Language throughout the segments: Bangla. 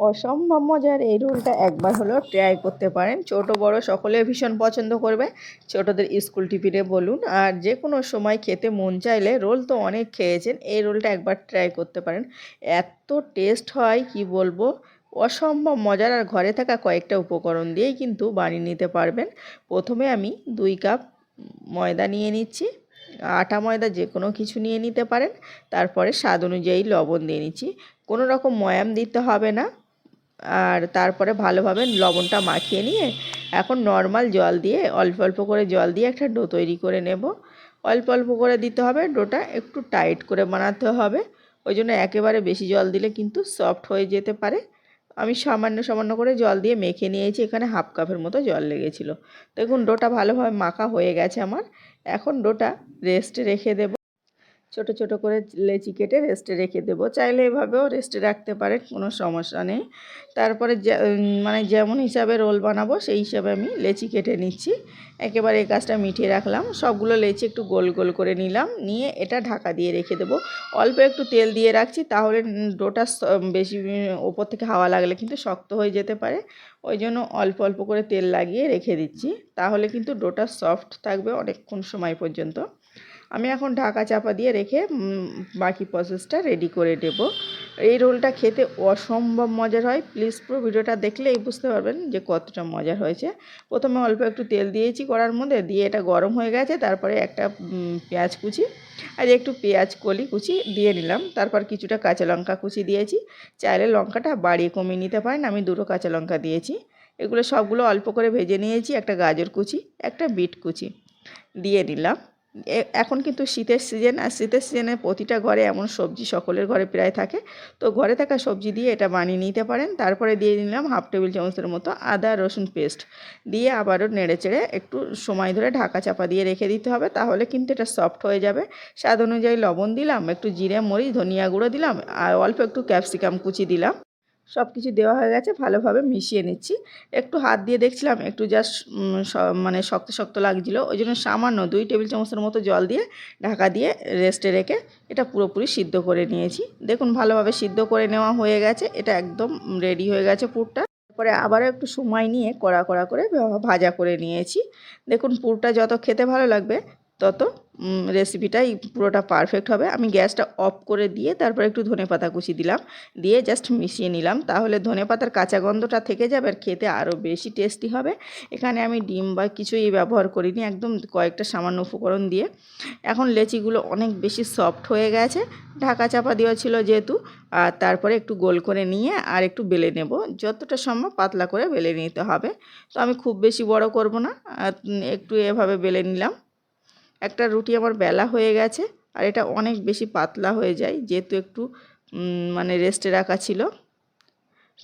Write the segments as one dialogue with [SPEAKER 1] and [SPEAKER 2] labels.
[SPEAKER 1] অসম্ভব মজার এই রোলটা একবার হলেও ট্রাই করতে পারেন। ছোট, বড় সকলে ভীষণ পছন্দ করবে। ছোটদের স্কুল টিফিনে বলুন। আর যে কোনো সময় খেতে মন চাইলে রোল তো অনেক খেয়েছেন, এই রোলটা একবার ট্রাই করতে পারেন। এত টেস্ট হয়, কি বলব? অসম্ভব মজার। আর ঘরে থাকা কয়েকটা উপকরণ দিয়েই কিন্তু বানিয়ে নিতে পারবেন। প্রথমে আমি দুই কাপ ময়দা নিয়ে নিচ্ছি। আটা ময়দা যে কোনো কিছু নিয়ে নিতে পারেন। তারপরে স্বাদ অনুযায়ী লবণ দিয়ে নিচ্ছি। কোনো রকম ময়াম দিতে হবে না। আর তারপরে ভালোভাবে লবণটা মাখিয়ে নিয়ে এখন নর্মাল জল দিয়ে, অল্প অল্প করে জল দিয়ে একটা ডো তৈরি করে নেব। অল্প অল্প করে দিতে হবে, ডোটা একটু টাইট করে বানাতে হবে। ওই জন্য একেবারে বেশি জল দিলে কিন্তু সফট হয়ে যেতে পারে। আমি সামান্য সামান্য করে জল দিয়ে মেখে নিয়েছি, এখানে হাফ কাপের মতো জল লেগেছিল। দেখুন, ডোটা ভালোভাবে মাখা হয়ে গেছে আমার। এখন ডোটা রেস্টে রেখে দেব। ছোট ছোট করে লেচি কেটে রেস্টে রেখে দেবো। চাইলে এভাবেও রেস্টে রাখতে পারেন, কোনো সমস্যা নেই। তারপরে মানে যেমন হিসাবে রোল বানাবো, সেই হিসাবে আমি লেচি কেটে নিচ্ছি। একেবারে এই কাজটা মিটিয়ে রাখলাম। সবগুলো লেচি একটু গোল গোল করে নিলাম। নিয়ে এটা ঢাকা দিয়ে রেখে দেবো। অল্প একটু তেল দিয়ে রাখছি, তাহলে ডোটা বেশি, ওপর থেকে হাওয়া লাগলে কিন্তু শক্ত হয়ে যেতে পারে। ওই জন্য অল্প অল্প করে তেল লাগিয়ে রেখে দিচ্ছি। তাহলে কিন্তু ডোটা সফট থাকবে অনেকক্ষণ সময় পর্যন্ত। আমি এখন ঢাকা চাপা দিয়ে রেখে বাকি প্রসেসটা রেডি করে দেব। এই রোলটা খেতে অসম্ভব মজার হয়। প্লিজ পুরো ভিডিওটা দেখলেই বুঝতে পারবেন যে কতটা মজার হয়েছে। প্রথমে অল্প একটু তেল দিয়েছি করার মধ্যে, দিয়ে এটা গরম হয়ে গেছে। তারপরে একটা পেঁয়াজ কুচি আর একটু পেঁয়াজ কলি কুচি দিয়ে নিলাম। তারপর কিছুটা কাঁচা লঙ্কা কুচি দিয়েছি। চাইলে লঙ্কাটা বাড়িয়ে কমিয়ে নিতে পারেন। আমি দুটো কাঁচা লঙ্কা দিয়েছি। এগুলো সবগুলো অল্প করে ভেজে নিয়েছি। একটা গাজর কুচি, একটা বিট কুচি দিয়ে নিলাম। এখন কিন্তু শীতের সিজন আর শীতের সিজনে প্রতিটা ঘরে এমন সবজি সকলের ঘরে প্রায় থাকে। তো ঘরে থাকা সবজি দিয়ে এটা বানিয়ে নিতে পারেন। তারপরে দিয়ে নিলাম হাফ টেবিল চামচের মতো আদা, রসুন পেস্ট দিয়ে আবারও নেড়ে চেড়ে একটু সময় ধরে ঢাকা চাপা দিয়ে রেখে দিতে হবে। তাহলে কিন্তু এটা সফট হয়ে যাবে। স্বাদ অনুযায়ী লবণ দিলাম, একটু জিরে, মরিচ, ধনিয়া গুঁড়ো দিলাম, আর অল্প একটু ক্যাপসিকাম কুচি দিলাম। সব কিছু দেওয়া হয়ে গেছে, ভালোভাবে মিশিয়ে নিচ্ছি। একটু হাত দিয়ে দেখছিলাম, একটু জাস্ট মানে শক্ত শক্ত লাগছিল। ওই জন্য সামান্য দুই টেবিল চামচের মতো জল দিয়ে ঢাকা দিয়ে রেস্টে রেখে এটা পুরোপুরি সিদ্ধ করে নিয়েছি। দেখুন, ভালোভাবে সিদ্ধ করে নেওয়া হয়ে গেছে। এটা একদম রেডি হয়ে গেছে পুরটা। তারপরে আবারও একটু সময় নিয়ে কড়া কড়া করে ভাজা করে নিয়েছি। দেখুন, পুরটা যত খেতে ভালো লাগবে তত রেসিপিটাই পুরোটা পারফেক্ট হবে। আমি গ্যাসটা অফ করে দিয়ে তারপর একটু ধনে পাতা কুচি দিলাম। দিয়ে জাস্ট মিশিয়ে নিলাম। তাহলে ধনে পাতার কাঁচা গন্ধটা থেকে যাবে আর খেতে আরও বেশি টেস্টি হবে। এখানে আমি ডিম বা কিছুই ব্যবহার করিনি, একদম কয়েকটা সামান্য উপকরণ দিয়ে। এখন লেচিগুলো অনেক বেশি সফট হয়ে গেছে। ঢাকা চাপা দেওয়া ছিল যেহেতু, আর তারপরে একটু গোল করে নিয়ে আর একটু বেলে নেব। যতটা সম্ভব পাতলা করে বেলে নিতে হবে। তো আমি খুব বেশি বড় করব না। একটু এভাবে বেলে নিলাম। একটা রুটি আমার বেলা হয়ে গেছে আর এটা অনেক বেশি পাতলা হয়ে যায়, যেহেতু একটু মানে রেস্টে রাখা ছিল।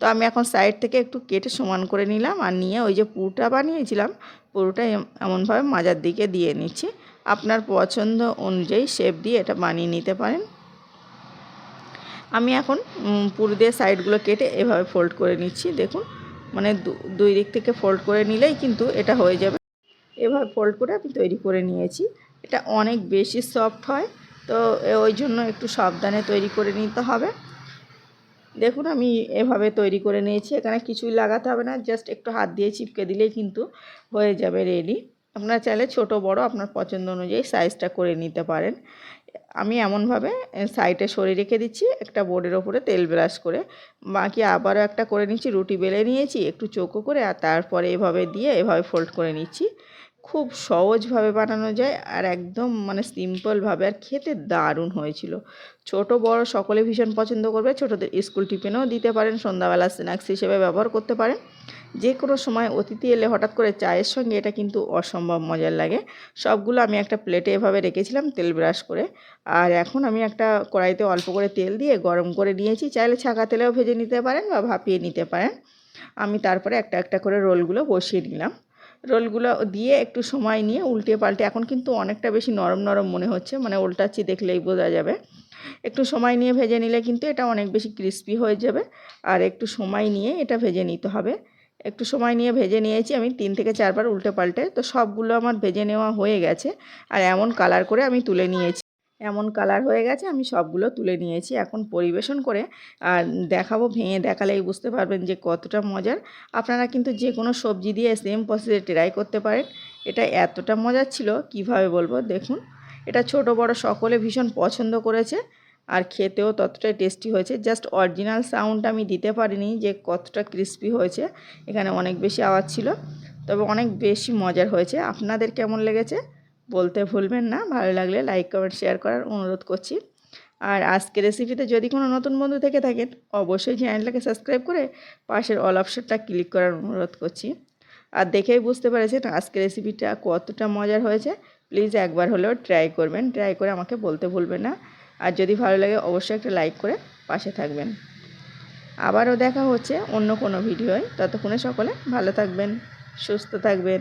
[SPEAKER 1] তো আমি এখন সাইড থেকে একটু কেটে সমান করে নিলাম আর নিয়ে ওই যে পুরোটা বানিয়েছিলাম, পুরোটা এম- এমনভাবে মাজার দিকে দিয়ে নিচ্ছি। আপনার পছন্দ অনুযায়ী শেপ দিয়ে এটা বানিয়ে নিতে পারেন। আমি এখন পুরো দিয়ে সাইডগুলো কেটে এভাবে ফোল্ড করে নিচ্ছি, দেখুন। মানে দুই দিক থেকে ফোল্ড করে নিলেই কিন্তু এটা হয়ে যাবে। এভাবে ফোল্ড করে আমি তৈরি করে নিয়েছি। এটা অনেক বেশি সফট হয়, তো ওই জন্য একটু সাবধানে তৈরি করে নিতে হবে। দেখুন আমি এভাবে তৈরি করে নিয়েছি, এখানে কিছুই লাগাতে হবে না জাস্ট একটু হাত দিয়ে চিপকে দিলেই কিন্তু হয়ে যাবে রেডি আপনারা চাইলে ছোট, বড় আপনার পছন্দ অনুযায়ী সাইজটা করে নিতে পারেন। আমি এমনভাবে সাইডে সরিয়ে রেখে দিচ্ছি, একটা বোর্ডের ওপরে তেল ব্রাশ করে। বাকি আবারও একটা করে নিচ্ছি, রুটি বেলে নিয়েছি, একটু চোখো করে, আর তারপরে এভাবে দিয়ে এভাবে ফোল্ড করে নিচ্ছি। খুব সহজভাবে বানানো যায় আর একদম মানে সিম্পলভাবে আর খেতে দারুণ হয়েছিল। ছোট, বড় সকলে ভীষণ পছন্দ করবে। ছোটদের স্কুল টিফিনেও দিতে পারেন, সন্ধ্যাবেলা স্ন্যাক্স হিসেবে ব্যবহার করতে পারেন। যে কোনো সময় অতিথি এলে হঠাৎ করে চায়ের সঙ্গে এটা কিন্তু অসম্ভব মজার লাগে। সবগুলো আমি একটা প্লেটে এভাবে রেখেছিলাম তেল ব্রাশ করে। আর এখন আমি একটা কড়াইতে অল্প করে তেল দিয়ে গরম করে নিয়েছি। চাইলে ছাকা তেলেও ভেজে নিতে পারেন বা ভাপিয়ে নিতে পারেন। আমি তারপরে একটা একটা করে রোলগুলো বসিয়ে নিলাম। রোলগুলো দিয়ে একটু সময় নিয়ে উল্টে পাল্টে, এখন কিন্তু অনেকটা বেশি নরম নরম মনে হচ্ছে মানে উল্টাচ্ছি দেখলেই বোঝা যাবে। একটু সময় নিয়ে ভেজে নিলে কিন্তু এটা অনেক বেশি ক্রিস্পি হয়ে যাবে, আর একটু সময় নিয়ে এটা ভেজে নিতে হবে। একটু সময় নিয়ে ভেজে নিয়েছি আমি তিন থেকে চারবার উল্টে পাল্টে, তো সবগুলো আমার ভেজে নেওয়া হয়ে গেছে, আর এমন কালার করে আমি তুলে নিয়েছি। এমন কালার হয়ে গেছে, আমি সবগুলো তুলে নিয়েছি। এখন পরিবেশন করে, আর দেখাবো, ভেঙে দেখালেই বুঝতে পারবেন যে কতটা মজার। আপনারা কিন্তু যে কোনো সবজি দিয়ে সেম প্রসেসে ট্রাই করতে পারেন। এটা এতটা মজার ছিল, কীভাবে বলব? দেখুন, এটা ছোট, বড় সকলে ভীষণ পছন্দ করেছে, আর খেতেও ততটাই টেস্টি হয়েছে। জাস্ট অরিজিনাল সাউন্ড আমি দিতে পারিনি যে কতটা ক্রিস্পি হয়েছে, এখানে অনেক বেশি আওয়াজ ছিল, তবে অনেক বেশি মজার হয়েছে। আপনাদের কেমন লেগেছে? বলতে ভুলবেন না, ভালো লাগলে লাইক কমেন্ট শেয়ার করার অনুরোধ করছি। আর আজকের রেসিপিতে যদি কোনো নতুন বন্ধু থেকে থাকেন, অবশ্যই চ্যানেলটাকে সাবস্ক্রাইব করে পাশের অল অপশনটা ক্লিক করার অনুরোধ করছি। আর দেখেই বুঝতে পেরেছেন আজকের রেসিপিটা কতটা মজার হয়েছে। প্লিজ একবার হলেও ট্রাই করবেন ট্রাই করে আমাকে বলতে ভুলবেন না। আর যদি ভালো লাগে অবশ্যই একটা লাইক করে পাশে থাকবেন। আবারও দেখা হচ্ছে অন্য কোনো ভিডিওয়। ততক্ষণে সকলে ভালো থাকবেন, সুস্থ থাকবেন।